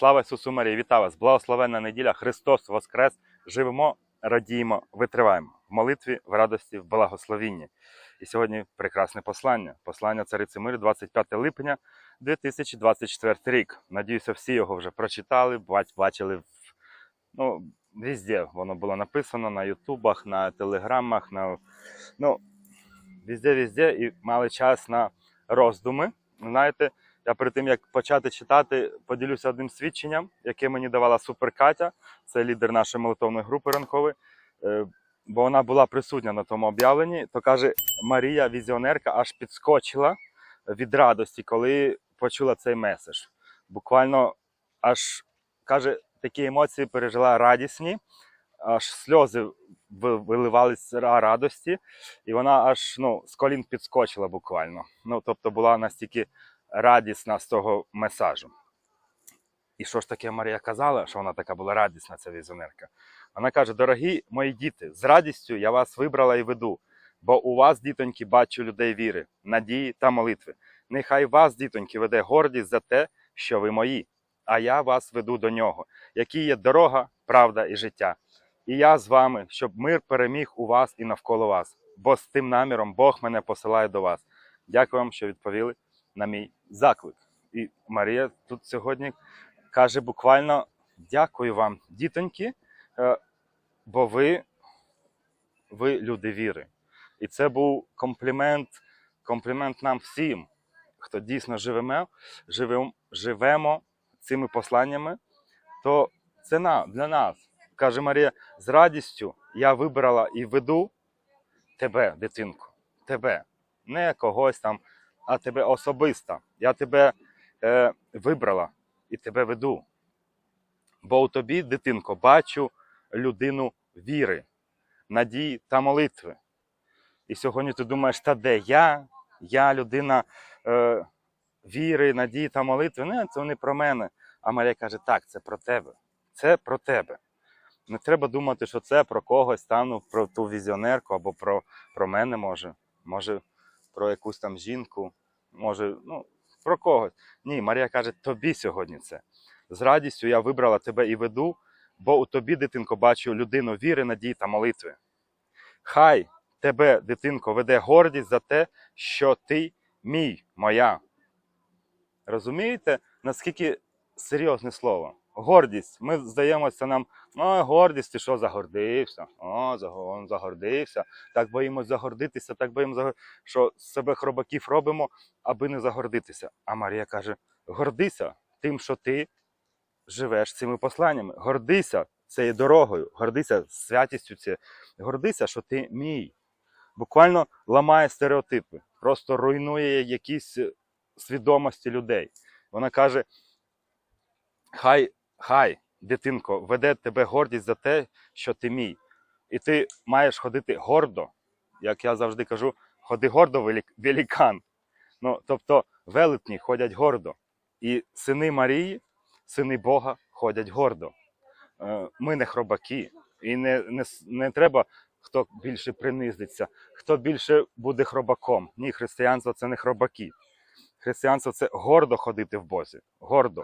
Слава Ісусу Марії! Вітаю вас! Благословенна неділя! Христос Воскрес! Живемо, радіємо, витриваємо в молитві, в радості, в благословінні. І сьогодні прекрасне послання. Послання Цариці Мирі, 25 липня 2024 рік. Надіюся, всі його вже прочитали, бачили в, ну, везде воно було написано на Ютубах, на телеграмах, на, ну, везде, везде, і мали час на роздуми. Знаєте, я перед тим як почати читати, поділюся одним свідченням, яке мені давала Супер Катя, це лідер нашої молитовної групи ранкової. Е, Бо вона була присутня на тому об'явленні, то каже, Марія, візіонерка, аж підскочила від радості, коли почула цей меседж. Буквально аж каже, такі емоції пережила радісні, аж сльози ви- виливались радості, і вона аж ну, з колін підскочила буквально. Ну, тобто була настільки радісна з того месажу. І що ж таке Марія казала, що вона така була радісна, ця візіонерка? Вона каже: дорогі мої діти, з радістю я вас вибрала і веду, бо у вас, дітоньки, бачу людей віри, надії та молитви. Нехай вас, дітоньки, веде гордість за те, що ви мої, а я вас веду до нього, які є дорога, правда і життя. І я з вами, щоб мир переміг у вас і навколо вас, бо з тим наміром Бог мене посилає до вас. Дякую вам, що відповіли на мій заклик. І Марія тут сьогодні каже буквально дякую вам, дітоньки, е, бо ви, ви люди віри. І це був комплімент, комплімент нам всім, хто дійсно живемо, живемо, живемо цими посланнями, то це на, для нас. Каже Марія, з радістю я вибрала і веду тебе, дитинку, тебе, не когось там, а тебе особисто. Я тебе е, вибрала і тебе веду. Бо у тобі, дитинко, бачу людину віри, надії та молитви. І сьогодні ти думаєш, та де я? Я людина е, віри, надії та молитви. Не, це не про мене. А Марія каже, так, це про тебе. Це про тебе. Не треба думати, що це про когось там, ну, про ту візіонерку або про, про мене може. Може, про якусь там жінку, може, ну, про когось. Ні, Марія каже, тобі сьогодні це. З радістю я вибрала тебе і веду, бо у тобі, дитинко, бачу людину віри, надії та молитви. Хай тебе, дитинко, веде гордість за те, що ти мій, моя. Розумієте, наскільки серйозне слово? Гордість. Ми здаємося нам, о, гордість, ти що загордився? О, заго- загордився. Так боїмось загордитися, так боїмося, що себе хробаків робимо, аби не загордитися. А Марія каже: гордися тим, що ти живеш цими посланнями. Гордися цією дорогою, гордися святістю цією, гордися, що ти мій. Буквально ламає стереотипи, просто руйнує якісь свідомості людей. Вона каже: хай, хай, дитинко, веде тебе гордість за те, що ти мій. І ти маєш ходити гордо, як я завжди кажу, ходи гордо, великан. Ну, тобто велетні ходять гордо. І сини Марії, сини Бога ходять гордо. Е, Ми не хробаки, і не, не, не треба, хто більше принизиться, хто більше буде хробаком. Ні, християнство це не хробаки. Християнство це гордо ходити в Бозі. Гордо.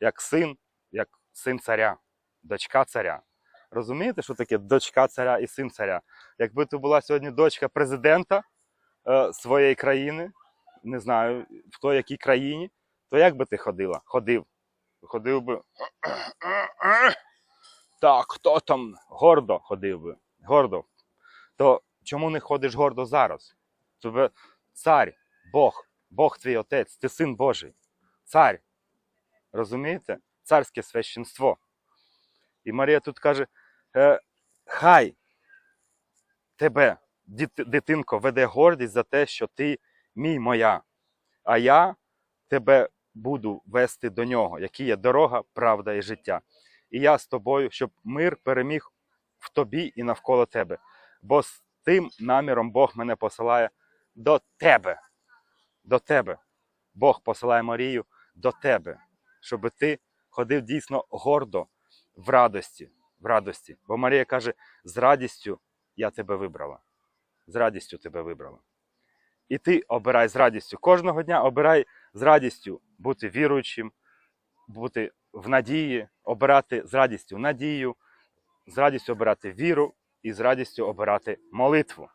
Як син, як син царя, дочка царя. Розумієте, що таке дочка царя і син царя? Якби ти була сьогодні дочка президента е, своєї країни, не знаю в той якій країні, то як би ти ходила? Ходив. Ходив би. Так, хто там? Гордо ходив би. Гордо. То чому не ходиш гордо зараз? Тебе цар, Бог, Бог твій отець, ти син Божий. Цар. Розумієте? Царське священство. І Марія тут каже: е, хай тебе, дитинко, веде гордість за те, що ти мій моя, а я тебе буду вести до нього, який є дорога, правда і життя. І я з тобою, щоб мир переміг в тобі і навколо тебе. Бо з тим наміром Бог мене посилає до тебе. До тебе. Бог посилає Марію до тебе, щоб ти ходив дійсно гордо в радості. В радості. Бо Марія каже: з радістю я тебе вибрала. З радістю тебе вибрала. І ти обирай з радістю. Кожного дня обирай з радістю бути віруючим, бути в надії, обирати з радістю надію, з радістю обирати віру і з радістю обирати молитву.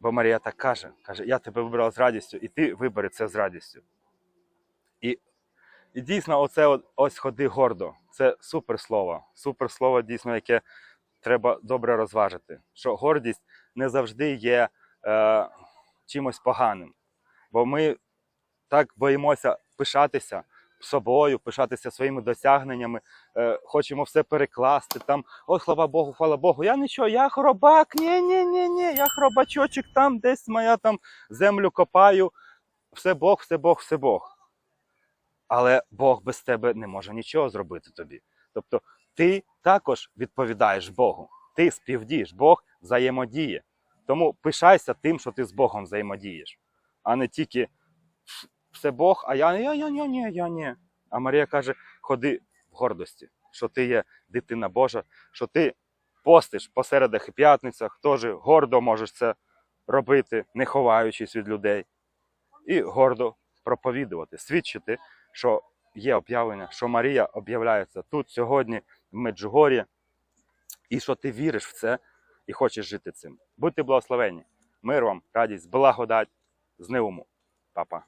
Бо Марія так каже: каже, я тебе вибрала з радістю, і ти вибери це з радістю. І, дійсно, оце ось ходи гордо. Це супер слово. Супер слово, дійсно, яке треба добре розважити. Що гордість не завжди є е, чимось поганим. Бо ми так боїмося пишатися собою, пишатися своїми досягненнями, е, хочемо все перекласти. Там, о, слава Богу, хвала Богу, я нічого, я хробак, ні, ні, ні, ні, я хробачочок там, десь моя там землю копаю. Все Бог, все Бог, все Бог. Але Бог без тебе не може нічого зробити тобі. Тобто ти також відповідаєш Богу, ти співдієш, Бог взаємодіє. Тому пишайся тим, що ти з Богом взаємодієш, а не тільки все Бог, а я, я, я, я, ні, я ні. А Марія каже: ходи в гордості, що ти є дитина Божа, що ти постиш по середах і п'ятницях, теж гордо можеш це робити, не ховаючись від людей, і гордо проповідувати, свідчити, що є об'явлення, що Марія об'являється тут сьогодні, в Меджугорі, і що ти віриш в це і хочеш жити цим. Будьте благословені. Мир вам, радість, благодать з Неуму. Па-па.